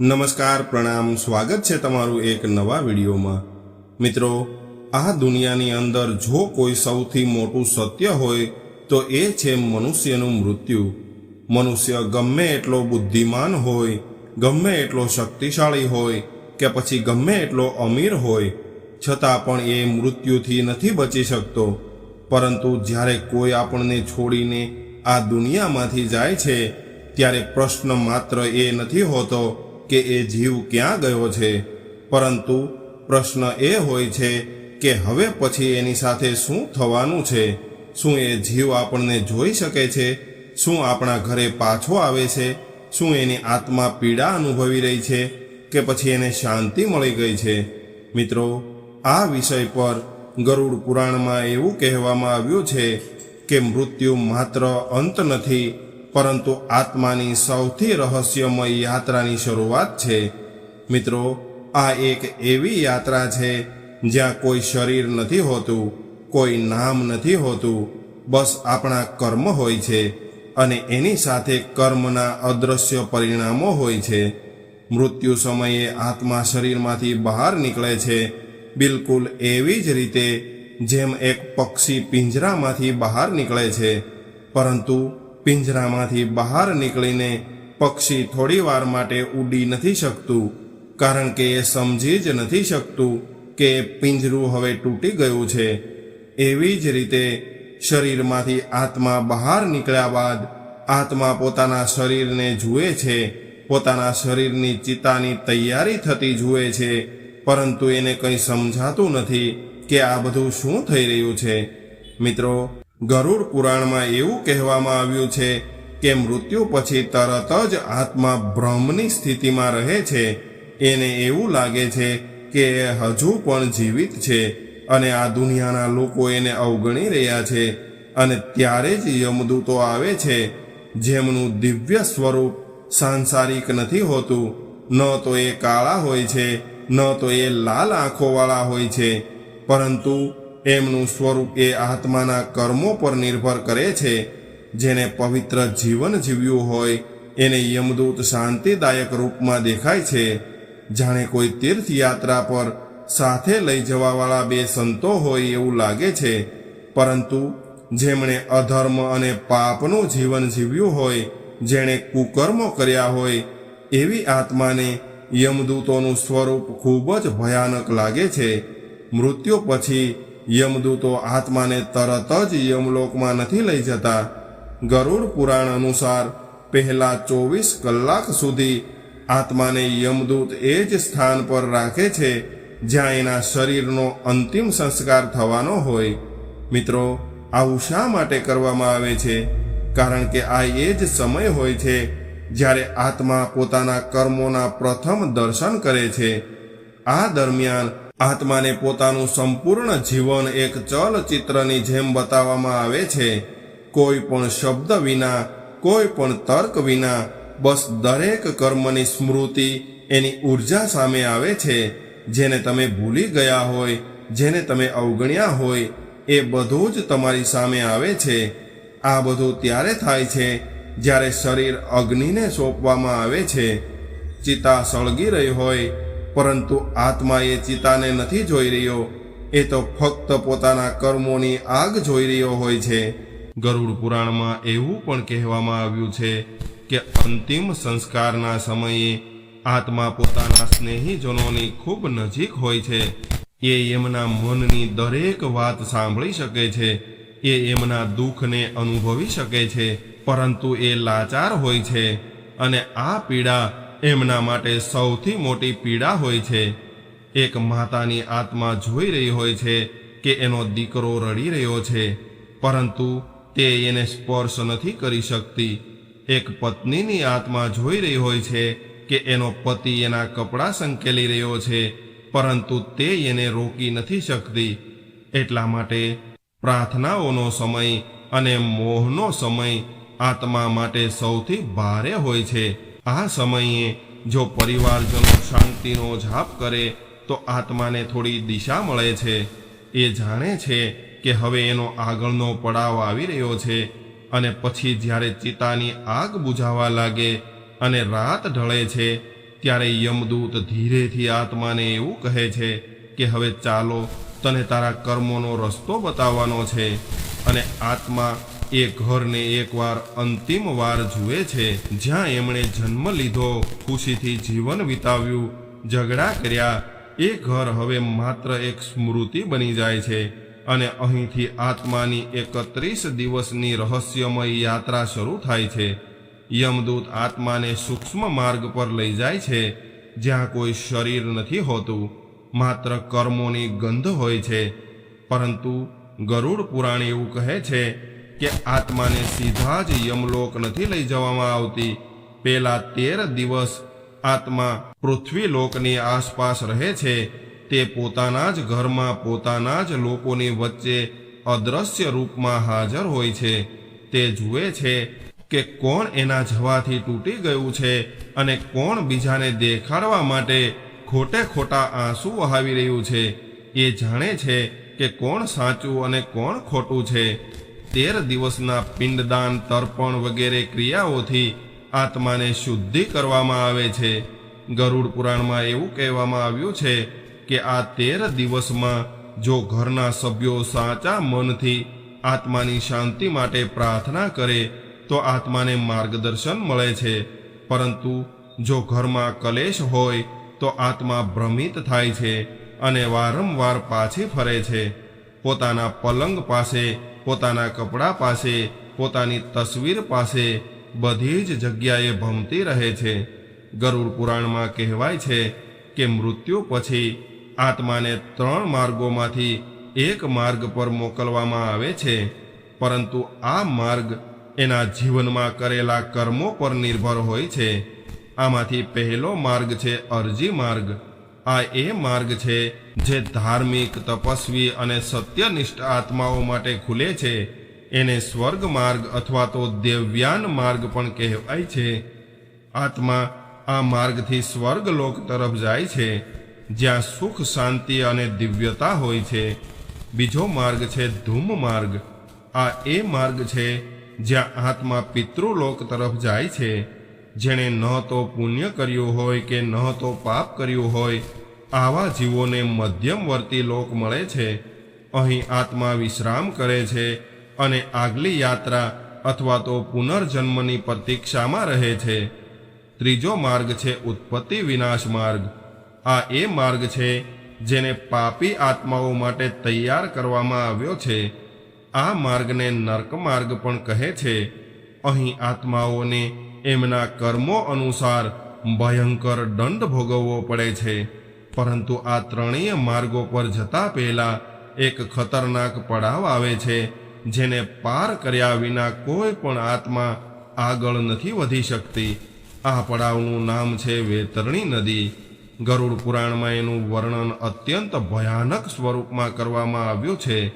નમસ્કાર, પ્રણામ, સ્વાગત છે તમારું એક નવા વિડીયોમાં. મિત્રો, આ દુનિયાની અંદર જો કોઈ સૌથી મોટું સત્ય હોય, તો એ છે મનુષ્યનું મૃત્યુ. મનુષ્ય ગમે એટલો બુદ્ધિમાન હોય, ગમે એટલો શક્તિશાળી હોય, કે પછી ગમે એટલો અમીર હોય, છતાં પણ એ મૃત્યુથી નથી બચી શકતો. પરંતુ જ્યારે કોઈ આપણને છોડીને આ દુનિયામાંથી જાય છે, ત્યારે પ્રશ્ન માત્ર એ નથી હોતો કે એ જીવ ક્યાં ગયો છે? પરંતુ પ્રશ્ન એ હોય છે કે હવે પછી એની સાથે શું થવાનું છે? શું એ જીવ આપણને જોઈ શકે છે? શું આપણા ઘરે પાછો આવે છે? શું એની આત્મા પીડા અનુભવી રહી છે કે પછી એને શાંતિ મળી ગઈ છે? મિત્રો, આ વિષય પર ગરુડ પુરાણમાં એવું કહેવામાં આવ્યું છે કે મૃત્યુ માત્ર અંત નથી પરંતુ આત્માની સૌથી રહસ્યમય યાત્રાની શરૂઆત છે. મિત્રો, આ એક એવી યાત્રા છે જ્યાં કોઈ શરીર નથી હોતું, કોઈ નામ નથી હોતું, બસ આપણા કર્મ હોય છે અને એની સાથે કર્મના અદ્રશ્ય પરિણામો હોય છે. મૃત્યુ સમયે આત્મા શરીરમાંથી બહાર નીકળે છે. બિલકુલ એવી જ રીતે જેમ એક પક્ષી પિંજરામાંથી બહાર નીકળે છે. પરંતુ પિંજરામાંથી બહાર નીકળીને પક્ષી થોડી વાર માટે ઉડી નથી શકતું, કારણ કે એ સમજી જ નથી શકતું કે પિંજરું હવે તૂટી ગયું છે. એવી જ રીતે શરીરમાંથી આત્મા બહાર નીકળ્યા બાદ આત્મા પોતાના શરીરને જુએ છે, પોતાના શરીરની ચિતાની તૈયારી થતી જુએ છે, પરંતુ એને કંઈ સમજાતું નથી કે આ બધું શું થઈ રહ્યું છે. મિત્રો ગરુડ પુરાણમાં એવું કહેવામાં આવ્યું છે કે મૃત્યુ પછી તરત જ આત્મા બ્રહ્મની સ્થિતિમાં રહે છે. એને એવું લાગે છે કે હજુ પણ જીવિત છે અને આ દુનિયાના લોકો એને અવગણી રહ્યા છે અને ત્યારે જ યમદૂતો આવે છે. જેમનું દિવ્ય સ્વરૂપ સાંસારિક નથી હોતું, ન તો એ કાળા હોય છે, ન તો એ લાલ આંખોવાળા હોય છે. પરંતુ એમનું સ્વરૂપ એ આત્માના કર્મો પર નિર્ભર કરે છે, જેને પવિત્ર જીવન જીવ્યું હોય, એને યમદૂત શાંતિદાયક રૂપમાં દેખાય છે. જાણે કોઈ તીર્થયાત્રા પર સાથે લઈ જવાવાળા બે સંતો હોય એવું લાગે છે, પરંતુ જેમણે અધર્મ અને પાપનું જીવન જીવ્યું હોય, જેણે કુકર્મો કર્યા હોય, એવી આત્માને યમદૂતોનું સ્વરૂપ ખૂબ જ ભયાનક લાગે છે. મૃત્યુ પછી યમદૂતો આત્માને તરત જ યમલોકમાં નથી લઈ જતા. ગરુડ પુરાણ અનુસાર પહેલા ચોવીસ કલાક સુધી આત્માને યમદૂત એ જ સ્થાન પર રાખે છે, જ્યાં એના શરીરનો અંતિમ સંસ્કાર થવાનો હોય. મિત્રો, આવું શા માટે કરવામાં આવે છે? કારણ કે આ એ જ સમય હોય છે જ્યારે આત્મા પોતાના કર્મોના પ્રથમ દર્શન કરે છે. આ દરમિયાન આત્માને પોતાનું સંપૂર્ણ જીવન એક ચલચિત્રની જેમ બતાવવામાં આવે છે. કોઈ પણ શબ્દ વિના, કોઈ પણ તર્ક વિના, બસ દરેક કર્મની સ્મૃતિ એની ઊર્જા સામે આવે છે. જેને તમે ભૂલી ગયા હોય, જેને તમે અવગણ્યા હોય, એ બધું જ તમારી સામે આવે છે. આ બધું ત્યારે થાય છે જ્યારે શરીર અગ્નિને સોંપવામાં આવે છે. ચિતા સળગી રહી હોય પરંતુ આત્મા એ ચિતાને નથી જોઈ રહ્યો, એ તો ફક્ત પોતાના કર્મોની આગ જોઈ રહ્યો હોય છે. ગરુડ પુરાણમાં એવું પણ કહેવામાં આવ્યું છે કે અંતિમ સંસ્કારના સમયે આત્મા પોતાના સ્નેહીજનોની ખૂબ નજીક હોય છે. એ એમના મનની દરેક વાત સાંભળી શકે છે, એ એમના દુઃખને અનુભવી શકે છે, પરંતુ એ લાચાર હોય છે અને આ પીડા એમના માટે સૌથી મોટી પીડા હોય છે. એક માતાની આત્મા જોઈ રહી હોય છે કે એનો દીકરો રડી રહ્યો છે, પરંતુ તે એને સ્પર્શ નથી કરી શકતી. એક પત્નીની આત્મા જોઈ રહી હોય છે કે એનો પતિ એના કપડાં સંકેલી રહ્યો છે, પરંતુ તે એને રોકી નથી શકતી. એટલા માટે પ્રાર્થનાઓનો સમય અને મોહનો સમય આત્મા માટે સૌથી ભારે હોય છે. આ સમયે જો પરિવારજનો શાંતિનો જાપ કરે, તો આત્માને થોડી દિશા મળે છે. એ જાણે છે કે હવે એનો આગળનો પડાવ આવી રહ્યો છે અને પછી જ્યારે ચિતાની આગ બુઝાવા લાગે અને રાત ઢળે છે, ત્યારે યમદૂત ધીરેથી આત્માને એવું કહે છે કે હવે ચાલો તને તારા કર્મોનો રસ્તો બતાવવાનો છે અને આત્મા એ ઘરને એકવાર અંતિમ વાર જુએ છે, જ્યાં એમણે જન્મ લીધો, ખુશીથી જીવન વિતાવ્યું, ઝઘડા કર્યા. એ ઘર હવે માત્ર એક સ્મૃતિ બની જાય છે અને અહીંથી આત્માની એકત્રીસ દિવસની રહસ્યમય યાત્રા શરૂ થાય છે. યમદૂત આત્માને સૂક્ષ્મ માર્ગ પર લઈ જાય છે, જ્યાં કોઈ શરીર નથી હોતું, માત્ર કર્મોની ગંધ હોય છે. પરંતુ ગરુડ પુરાણ એવું કહે છે કે આત્માને સીધા જ યમલોક નથી લઈ જવામાં આવતી. પેલા તેર દિવસ આત્મા પૃથ્વી લોકની આસપાસ રહે છે. તે પોતાના જ ઘરમાં પોતાના જ લોકોની વચ્ચે અદ્રશ્ય રૂપમાં હાજર હોય છે. તે જુએ છે કે કોણ એના જવાથી તૂટી ગયું છે અને કોણ બીજાને દેખાડવા માટે ખોટે ખોટા આંસુ વહાવી રહ્યું છે. એ જાણે છે કે કોણ સાચું અને કોણ ખોટું છે. તેર દિવસના પિંડદાન, તર્પણ વગેરે ક્રિયાઓથી આત્માને શુદ્ધિ કરવામાં આવે છે. ગરુડ પુરાણમાં એવું કહેવામાં આવ્યું છે કે આ તેર દિવસમાં જો ઘરના સભ્યો સાચા મનથી આત્માની શાંતિ માટે પ્રાર્થના કરે, તો આત્માને માર્ગદર્શન મળે છે. પરંતુ જો ઘરમાં કલેશ હોય, તો આત્મા ભ્રમિત થાય છે અને વારંવાર પાછી ફરે છે. પોતાના પલંગ પાસે પોતાના કપડાં પાસે, પોતાની તસવીર પાસે બધી જ જગ્યાએ ભમતી રહે છે. ગરુડ પુરાણમાં કહેવાય છે કે મૃત્યુ પછી આત્માને ત્રણ માર્ગોમાંથી એક માર્ગ પર મોકલવામાં આવે છે. પરંતુ આ માર્ગ એના જીવનમાં કરેલા કર્મો પર નિર્ભર હોય છે. આમાંથી પહેલો માર્ગ છે અરજી માર્ગ. આ એ માર્ગ છે જે ધાર્મિક, તપસ્વી અને સત્યનિષ્ઠ આત્માઓ માટે ખુલે છે. એને સ્વર્ગ માર્ગ અથવા તો દેવ્યાન માર્ગ પણ કહેવાય છે. આત્મા આ માર્ગથી સ્વર્ગ લોક તરફ જાય છે, જ્યાં સુખ, શાંતિ અને દિવ્યતા હોય છે. બીજો માર્ગ છે ધૂમ માર્ગ. આ એ માર્ગ છે જ્યાં આત્મા પિતૃલોક તરફ જાય છે. જેણે ન તો પુણ્ય કર્યું હોય કે ન તો પાપ કર્યું હોય, આવા જીવોને મધ્યમવર્તી લોક મળે છે. અહીં આત્મા વિશ્રામ કરે છે અને આગલી યાત્રા અથવા તો પુનર્જન્મની પ્રતીક્ષામાં રહે છે. ત્રીજો માર્ગ છે ઉત્પત્તિ વિનાશ માર્ગ. આ એ માર્ગ છે જેને પાપી આત્માઓ માટે તૈયાર કરવામાં આવ્યો છે. આ માર્ગને નર્ક માર્ગ પણ કહે છે. અહીં આત્માઓને એમના કર્મો અનુસાર ભયંકર દંડ ભોગવવો પડે છે. પરંતુ આ ત્રણેય માર્ગો પર જતા પહેલા એક ખતરનાક પડાવ આવે છે, જેને પાર કર્યા વિના કોઈ પણ આત્મા આગળ નથી વધી શકતી. આ પડાવનું નામ છે વેતરણી નદી. ગરુડ પુરાણમાં એનું વર્ણન અત્યંત ભયાનક સ્વરૂપમાં કરવામાં આવ્યું છે.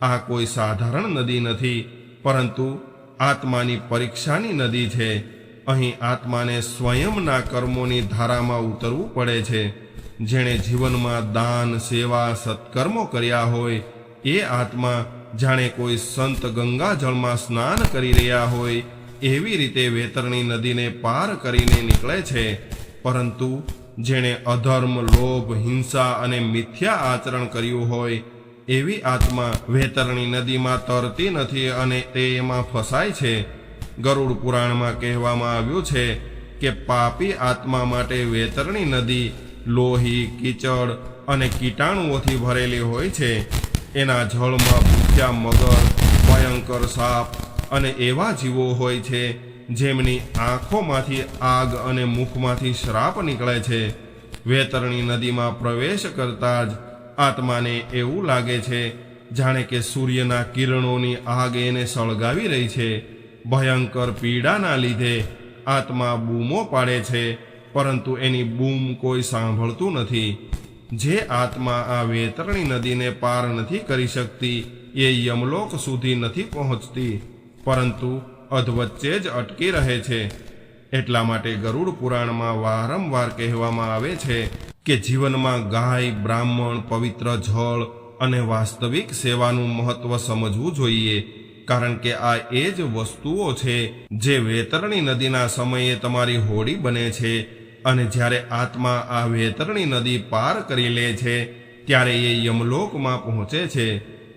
આ કોઈ સાધારણ નદી નથી, પરંતુ આત્માની પરીક્ષાની નદી છે. અહીં આત્માને સ્વયંના કર્મોની ધારામાં ઉતરવું પડે છે. જેણે જીવનમાં દાન, સેવા, સત્કર્મો કર્યા હોય, એ આત્મા જાણે કોઈ સંત ગંગાજળમાં સ્નાન કરી રહ્યા હોય, એવી રીતે વેતરણી નદીને પાર કરીને નીકળે છે. પરંતુ જેણે અધર્મ, લોભ, હિંસા અને મિથ્યા આચરણ કર્યું હોય, એવી આત્મા વેતરણી નદીમાં તરતી નથી અને તે એમાં ફસાય છે. ગરુડ પુરાણમાં કહેવામાં આવ્યું છે કે પાપી આત્મા માટે વેતરણી નદી, લોહી, કીચડ અને કીટાણુઓથી ભરેલી હોય છે. એના જળમાં ભૂખ્યા મગર, ભયંકર સાપ અને એવા જીવો હોય છે, જેમની આંખોમાંથી આગ અને મુખમાંથી શ્રાપ નીકળે છે. વેતરણી નદીમાં પ્રવેશ કરતા જ આત્માને એવું લાગે છે, જાણે કે સૂર્યના કિરણોની આગ એને સળગાવી રહી છે. ભયંકર પીડાના લીધે આત્મા બૂમો પાડે છે, પરંતુ એની બૂમ કોઈ સાંભળતું નથી. જે આત્મા આ વેતરણી નદીને પાર નથી કરી શકતી, એ યમલોક સુધી નથી પહોંચતી, પરંતુ અધવચ્ચે જ અટકી રહે છે. એટલા માટે ગરુડ પુરાણમાં વારંવાર કહેવામાં આવે છે કે જીવનમાં ગાય, બ્રાહ્મણ, પવિત્ર જળ અને વાસ્તવિક સેવાનું મહત્વ સમજવું જોઈએ. કારણ કે આ એ જ વસ્તુઓ છે જે વેતરણી નદીના સમયે તમારી હોડી બને છે. અને જ્યારે આત્મા આ વેતરણી નદી પાર કરી લે છે, ત્યારે એ યમલોકમાં પહોંચે છે,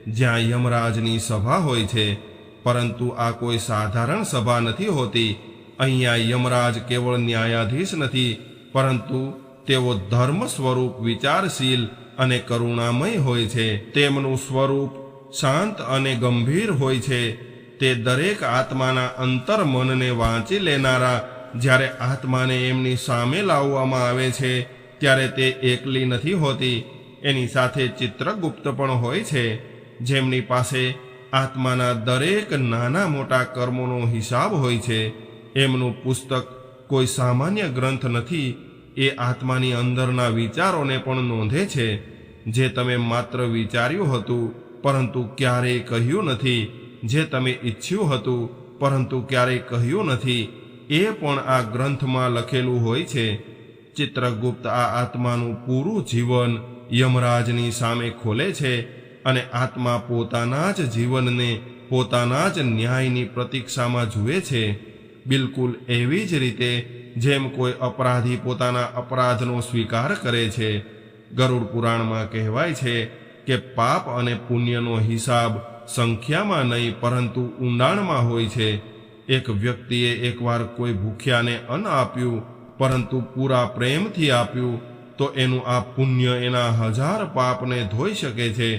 જ્યાં યમરાજની સભા હોય છે. પરંતુ આ કોઈ સાધારણ સભા નથી હોતી. અહીંયા યમરાજ કેવળ ન્યાયાધીશ નથી, પરંતુ તેઓ ધર્મ સ્વરૂપ વિચારશીલ અને કરુણામય હોય છે. તેમનું સ્વરૂપ શાંત અને ગંભીર હોય છે, તે દરેક આત્માના અંતર મનને વાંચી લેનારા જ્યારે આત્માને એમની સામે લાવવામાં આવે છે, ત્યારે તે એકલી નથી હોતી. એની સાથે ચિત્રગુપ્ત પણ હોય છે, જેમની પાસે આત્માના દરેક નાના મોટા કર્મોનો હિસાબ હોય છે. એમનું પુસ્તક કોઈ સામાન્ય ગ્રંથ નથી, એ આત્માની અંદરના વિચારોને પણ નોંધે છે. જે તમે માત્ર વિચાર્યું હતું પરંતુ ક્યારેય કહ્યું નથી જે તમે ઈચ્છ્યું હતું, પરંતુ ક્યારેય કહ્યું નથી, એ પણ આ ગ્રંથમાં લખેલું હોય છે. ચિત્રગુપ્ત આ આત્માનું પૂરું જીવન યમરાજની સામે ખોલે છે અને આત્મા પોતાના જ જીવનને પોતાના જ ન્યાયની પ્રતીક્ષામાં જુએ છે. બિલકુલ એવી જ રીતે જેમ કોઈ અપરાધી પોતાના અપરાધનો સ્વીકાર કરે છે. ગરુડ પુરાણમાં કહેવાય છે કે પાપ અને પુણ્યનો હિસાબ સંખ્યામાં નહીં, પરંતુ ઊંડાણમાં હોય છે. એક વ્યક્તિએ એકવાર કોઈ ભૂખ્યાને અન્ન આપ્યું, પરંતુ પૂરા પ્રેમથી આપ્યું, તો એનું આ પુણ્ય એના હજાર પાપને ધોઈ શકે છે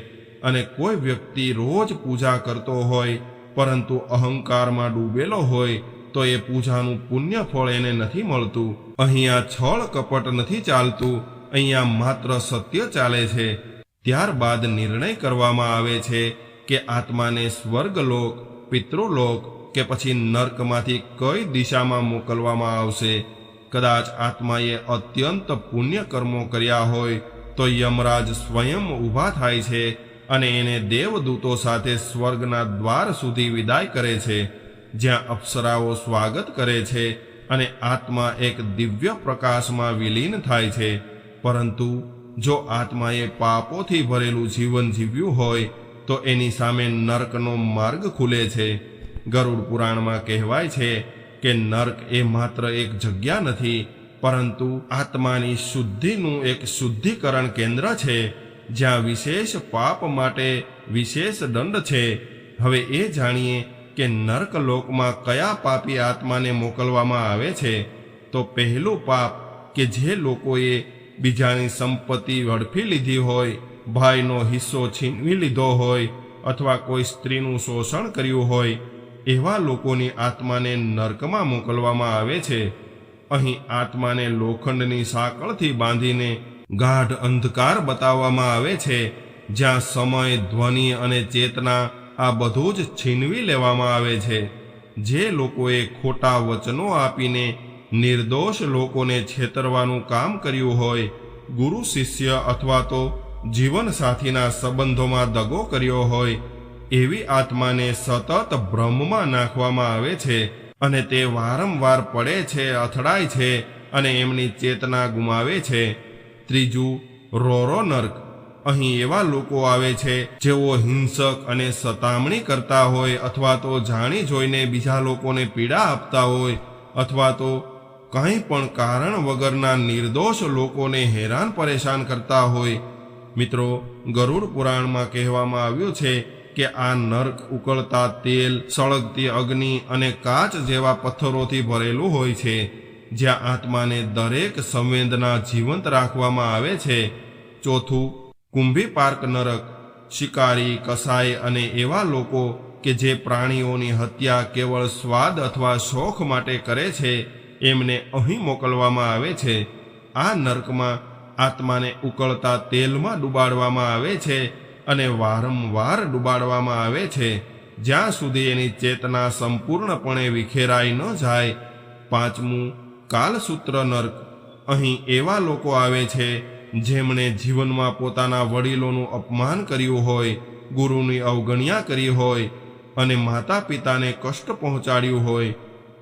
અને કોઈ વ્યક્તિ રોજ પૂજા કરતો હોય, પરંતુ અહંકારમાં ડૂબેલો હોય, તો એ પૂજાનું પુણ્ય ફળ એને નથી મળતું. અહીંયા છળ કપટ નથી ચાલતું, અહીંયા માત્ર સત્ય ચાલે છે. ત્યારબાદ નિર્ણય કરવામાં આવે છે કે આત્માને સ્વર્ગલોક, પિતૃલોક કે પછી નર્કમાંથી કઈ દિશામાં મોકલવામાં આવશે. કદાચ આત્માએ અત્યંત પુણ્ય કર્મો કર્યા હોય તો યમરાજ સ્વયં ઊભા થાય છે અને એને દેવદૂતો સાથે સ્વર્ગના દ્વાર સુધી વિદાય કરે છે, જ્યાં અપ્સરાઓ સ્વાગત કરે છે અને આત્મા એક દિવ્ય પ્રકાશમાં વિલીન થાય છે. પરંતુ જો આત્માએ પાપોથી ભરેલું જીવન જીવ્યું હોય, તો એની સામે નર્કનો માર્ગ ખુલે છે. ગરુડ પુરાણમાં કહેવાય છે કે નર્ક એ માત્ર એક જગ્યા નથી, પરંતુ આત્માની શુદ્ધિનું એક શુદ્ધિકરણ કેન્દ્ર છે, જ્યાં વિશેષ પાપ માટે વિશેષ દંડ છે. હવે એ જાણીએ કે નર્ક લોકમાં કયા પાપી આત્માને મોકલવામાં આવે છે. તો પહેલું પાપ કે જે લોકોએ બીજાની સંપત્તિ હડફી લીધી હોય, ભાઈનો હિસ્સો છીનવી લીધો હોય, અથવા કોઈ સ્ત્રીનું શોષણ કર્યું હોય, એવા લોકોની આત્માને નર્કમાં મોકલવામાં આવે છે. અહીં આત્માને લોખંડની સાંકળથી બાંધીને ગાઢ અંધકાર બતાવવામાં આવે છે, જ્યાં સમય, ધ્વનિ અને ચેતના આ બધું જ છીનવી લેવામાં આવે છે. જે લોકોએ ખોટા વચનો આપીને નિર્દોષ લોકોને છેતરવાનું કામ કર્યું હોય, ગુરુ શિષ્ય અથવા તો જીવનસાથીના સંબંધોમાં દગો કર્યો હોય, એવી આત્માને સતત ભ્રમમાં નાખવામાં આવે છે અને તે વારંવાર પડે છે, અથડાય છે અને એમની ચેતના ગુમાવે છે. ત્રીજું, રોરો નર્ક. અહીં એવા લોકો આવે છે, જેઓ હિંસક અને સતામણી કરતા હોય અથવા તો જાણી જોઈને બીજા લોકોને પીડા આપતા હોય અથવા તો કંઈ પણ કારણ વગરના નિર્દોષ લોકોને હેરાન પરેશાન કરતા હોય. મિત્રો, ગરુડ પુરાણમાં કહેવામાં આવ્યું છે કે આ નર્ક ઉકળતા તેલ, સળગતી અગ્નિ અને કાચ જેવા પથ્થરોથી ભરેલું હોય છે, જ્યાં આત્માને દરેક સંવેદના જીવંત રાખવામાં આવે છે. ચોથું, કુંભી પાર્ક નરક, શિકારી, કસાઈ અને એવા લોકો કે જે પ્રાણીઓની હત્યા કેવળ સ્વાદ અથવા શોખ માટે કરે છે એમને અહીં મોકલવામાં આવે છે. આ નર્કમાં આત્માને ઉકળતા તેલમાં ડુબાડવામાં આવે છે અને વારંવાર ડુબાડવામાં આવે છે. જ્યાં સુધી એની ચેતના સંપૂર્ણપણે વિખેરાઈ ન જાય, પાંચમું કાલસૂત્ર નર્ક. અહીં એવા લોકો આવે છે જેમણે જીવનમાં પોતાના વડીલોનું અપમાન કર્યું હોય, ગુરુની અવગણ્યા કરી હોય અને માતા પિતાને કષ્ટ પહોંચાડ્યું હોય.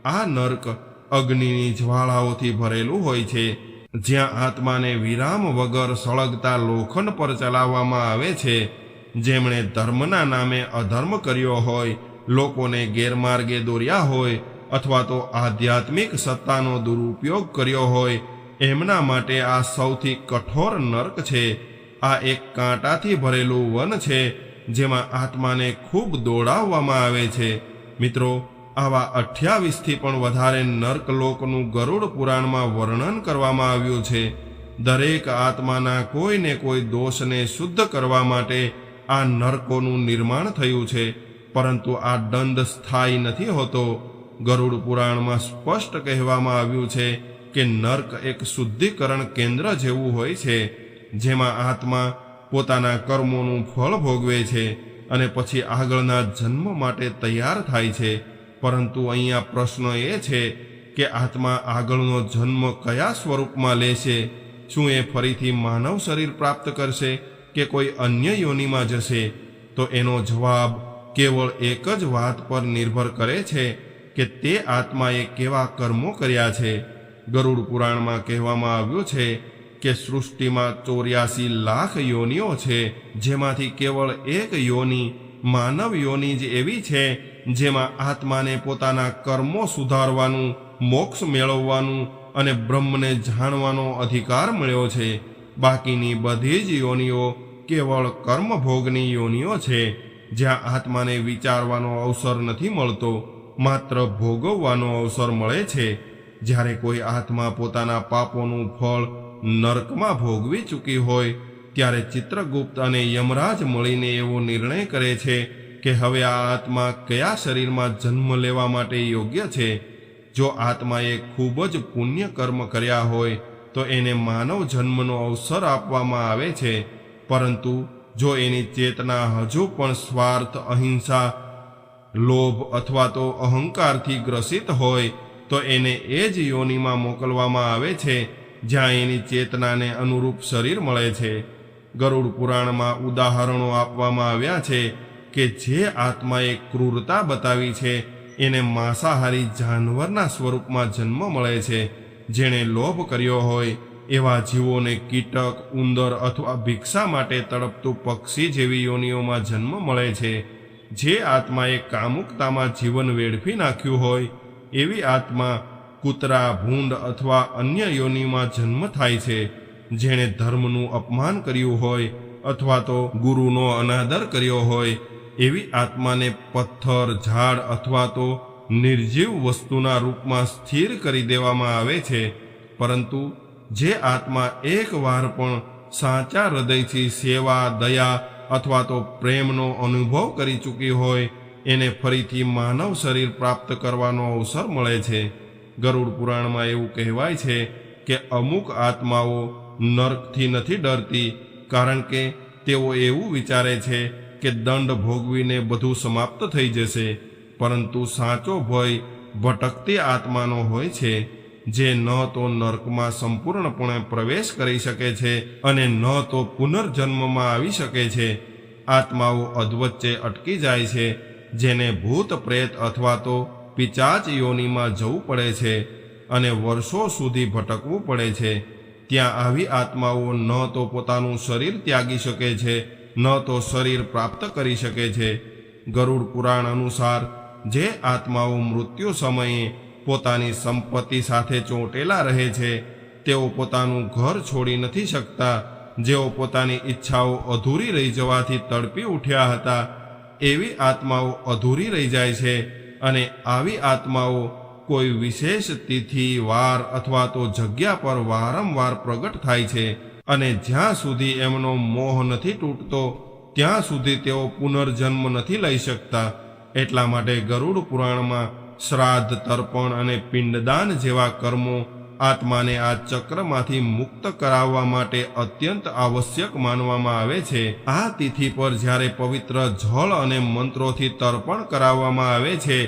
આ નર્ક અગ્નિની જ્વાળાઓથી ભરેલું હોય છે. જ્યાં આત્માને વિરામ વગર સળગતા લોખંડ પર ચલાવવામાં આવે છે. જેમણે ધર્મના નામે અધર્મ કર્યો હોય, લોકોને ગેરમાર્ગે દોર્યા હોય, અથવા તો આધ્યાત્મિક સત્તાનો દુરુપયોગ કર્યો હોય, એમના માટે આ સૌથી કઠોર નર્ક છે. આ એક કાંટાથી ભરેલું વન છે, જેમાં આત્માને ખૂબ દોડાવવામાં આવે છે. મિત્રો આવા અઠ્યાવીસથી પણ વધારે નર્કલોકનું ગરુડ પુરાણમાં વર્ણન કરવામાં આવ્યું છે. દરેક આત્માના કોઈને કોઈ દોષને શુદ્ધ કરવા માટે આ નર્કોનું નિર્માણ થયું છે. પરંતુ આ દંડ સ્થાયી નથી હોતો. ગરુડ પુરાણમાં સ્પષ્ટ કહેવામાં આવ્યું છે કે નર્ક એક શુદ્ધિકરણ કેન્દ્ર જેવું હોય છે, જેમાં આત્મા પોતાના કર્મોનું ફળ ભોગવે છે અને પછી આગળના જન્મ માટે તૈયાર થાય છે. પરંતુ અહીંયા પ્રશ્ન એ છે કે આત્મા આગળનો જન્મ કયા સ્વરૂપમાં લેશે? શું એ ફરીથી માનવ શરીર પ્રાપ્ત કરશે કે કોઈ અન્ય યોનિમાં જશે? તો એનો જવાબ કેવળ એક જ વાત પર નિર્ભર કરે છે કે તે આત્માએ કેવા કર્મો કર્યા છે. ગરુડ પુરાણમાં કહેવામાં આવ્યું છે કે સૃષ્ટિમાં ચોર્યાસી લાખ યોનિઓ છે, જેમાંથી કેવળ એક યોની માનવ યોની જ એવી છે જેમાં આત્માને પોતાના કર્મો સુધારવાનું, મોક્ષ મેળવવાનું અને બ્રહ્મને જાણવાનો અધિકાર મળ્યો છે. બાકીની બધી જ યોનિઓ કેવળ કર્મભોગની યોનિઓ છે. જ્યાં આત્માને વિચારવાનો અવસર નથી મળતો, માત્ર ભોગવવાનો અવસર મળે છે. જ્યારે કોઈ આત્મા પોતાના પાપોનું ફળ નર્કમાં ભોગવી ચૂકી હોય, ત્યારે ચિત્રગુપ્ત અને યમરાજ મળીને એવો નિર્ણય કરે છે કે હવે આ આત્મા કયા શરીરમાં જન્મ લેવા માટે યોગ્ય છે? જો આત્માએ ખૂબ જ પુણ્ય કર્મ કર્યા હોય, તો એને માનવ જન્મનો અવસર આપવામાં આવે છે. પરંતુ જો એની ચેતના હજુ પણ સ્વાર્થ, અહિંસા, લોભ અથવા તો અહંકારથી ગ્રસિત હોય, તો એને એ જ યોનિમાં મોકલવામાં આવે છે, જ્યાં એની ચેતનાને અનુરૂપ શરીર મળે છે. ગરુડ પુરાણમાં ઉદાહરણો આપવામાં આવ્યા છે કે જે આત્માએ ક્રૂરતા બતાવી છે, એને માંસાહારી જાનવરના સ્વરૂપમાં જન્મ મળે છે. જેણે લોભ કર્યો હોય, એવા જીવોને કીટક, ઉંદર અથવા ભિક્ષા માટે તડપતું પક્ષી જેવી યોનિઓમાં જન્મ મળે છે. જે આત્માએ કામુકતામાં જીવન વેડફી નાખ્યું હોય, એવી આત્મા કૂતરા, ભૂંડ અથવા અન્ય યોનિમાં જન્મ થાય છે. જેણે ધર્મનું અપમાન કર્યું હોય અથવા તો ગુરુનો અનાદર કર્યો હોય એવી આત્માને પથ્થર, ઝાડ અથવા તો નિર્જીવ વસ્તુના રૂપમાં સ્થિર કરી દેવામાં આવે છે. પરંતુ જે આત્મા એકવાર પણ સાચા હૃદયથી સેવા, દયા અથવા તો પ્રેમનો અનુભવ કરી ચૂકી હોય, એને ફરીથી માનવ શરીર પ્રાપ્ત કરવાનો અવસર મળે છે. ગરુડ પુરાણમાં એવું કહેવાય છે કે અમુક આત્માઓ નર્કથી નથી ડરતી, કારણ કે તેઓ એવું વિચારે છે કે દંડ ભોગવીને બધું સમાપ્ત થઈ જશે, પરંતુ સાચો ભય ભટકતી આત્માનો હોય છે, જે ન તો નર્કમાં સંપૂર્ણપણે પ્રવેશ કરી શકે છે અને ન તો પુનર્જન્મમાં આવી શકે છે. આત્માઓ અધવચ્ચે અટકી જાય છે, જેને ભૂત પ્રેત અથવા તો પિચાચ યોનિમાં જવું પડે છે અને વર્ષો સુધી ભટકવું પડે છે. ત્યાં આવી આત્માઓ ન તો પોતાનું શરીર ત્યાગી શકે છે ન તો શરીર પ્રાપ્ત કરી શકે છે. ગરુડ પુરાણ અનુસાર, જે આત્માઓ મૃત્યુ સમયે પોતાની સંપત્તિ સાથે ચોંટેલા રહે છે, તેઓ પોતાનું ઘર છોડી નથી શકતા. જેઓ પોતાની ઈચ્છાઓ અધૂરી રહી જવાથી તડપી ઉઠ્યા હતા, એવી આત્માઓ અધૂરી રહી જાય છે અને આવી આત્માઓ કોઈ વિશેષ તિથિ, વાર અથવા તો જગ્યા પર વારંવાર પ્રગટ થાય છે. અને જ્યાં સુધી એમનો મોહ નથી તૂટતો, ત્યાં સુધી તેઓ પુનર્જન્મ નથી લઈ શકતા. એટલા માટે ગરુડ પુરાણમાં શ્રાદ્ધ, તર્પણ અને પિંડદાન જેવા કર્મો આત્માને આ ચક્રમાંથી મુક્ત કરાવવા માટે અત્યંત આવશ્યક માનવામાં આવે છે. આ તિથિ પર જ્યારે પવિત્ર જળ અને મંત્રોથી તર્પણ કરાવવામાં આવે છે,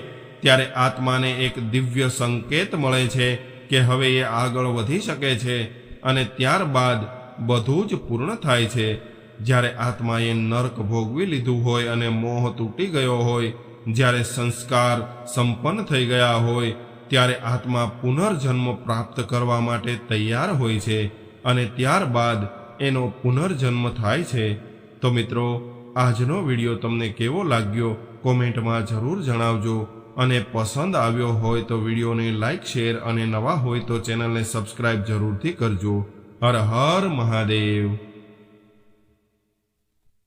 ત્યારે આત્માને એક દિવ્ય સંકેત મળે છે કે હવે એ આગળ વધી શકે છે અને ત્યારબાદ બધું જ પૂર્ણ થાય છે. જ્યારે આત્માએ નર્ક ભોગવી લીધું હોય અને મોહ તૂટી ગયો હોય, જ્યારે સંસ્કાર સંપન્ન થઈ ગયા હોય, ત્યારે આત્મા પુનર્જન્મ પ્રાપ્ત કરવા માટે તૈયાર હોય છે અને ત્યારબાદ એનો પુનર્જન્મ થાય છે. તો મિત્રો, આજનો વીડિયો તમને કેવો લાગ્યો કોમેન્ટમાં જરૂર જણાવજો અને પસંદ આવ્યો હોય તો વિડીયોને લાઇક શેર અને નવા હોય તો ચેનલને સબસ્ક્રાઇબ જરૂરથી કરજો. હર હર મહાદેવ.